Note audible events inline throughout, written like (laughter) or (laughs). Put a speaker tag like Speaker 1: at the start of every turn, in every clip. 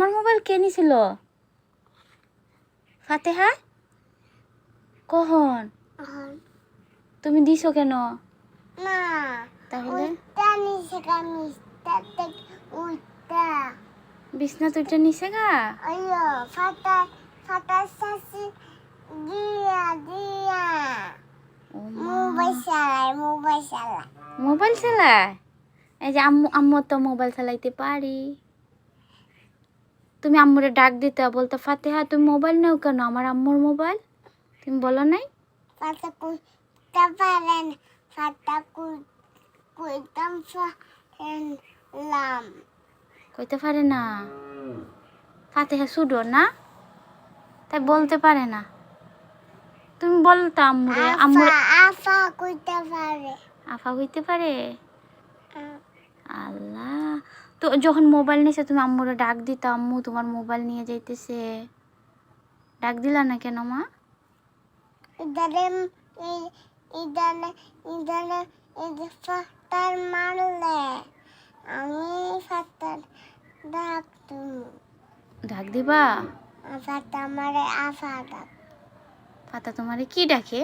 Speaker 1: আমার মোবাইল কে নিছিল? ফাতেহা? কখন? তুমি দিছো কেন?
Speaker 2: না
Speaker 1: তাহলে? বিছনা তুইটা নিছে গা?
Speaker 2: আইয়ো দিয়া দিয়া। মোবাইল চালায় মোবাইল চালায়।
Speaker 1: মোবাইল চালায়? এই যে আম্মু আম্মু তো মোবাইল চালাইতে পারি। তুমি আম্মুরে ডাক দিতে বলতো ফাতেহা তুমি মোবাইল নাও কেন? আমার আম্মুর মোবাইল তুমি বলো নাই?
Speaker 2: কুইতে
Speaker 1: কইতে পারে না। ফাতেহা সুডো না? তাই বলতে পারে না। তুমি বলতো আম্মুরে আম্মুর
Speaker 2: আফা কুইতে পারে।
Speaker 1: আফা হইতে পারে? তো যখন মোবাইল নিয়েছে তুমি আম্মুরে ডাক দিত আম্মু তোমার মোবাইল নিয়ে যাইতেছে। ডাক দিলা না কেন মা?
Speaker 2: ফাটার মারলে আমি ফাটার ডাক
Speaker 1: ডাক দিবা?
Speaker 2: ফাটা মারে আফা ডাক।
Speaker 1: পাতা তোমারে কি ডাকে?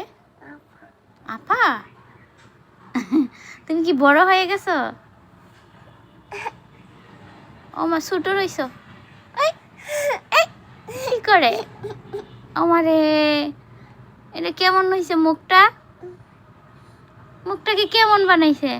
Speaker 1: আপা তুমি কি বড় হয়ে গেছো? (laughs) ও মা ছোট রইছ। কি করে? আমারে এটা কেমন হয়েছে মুখটা? মুখটাকে কেমন বানাইছে?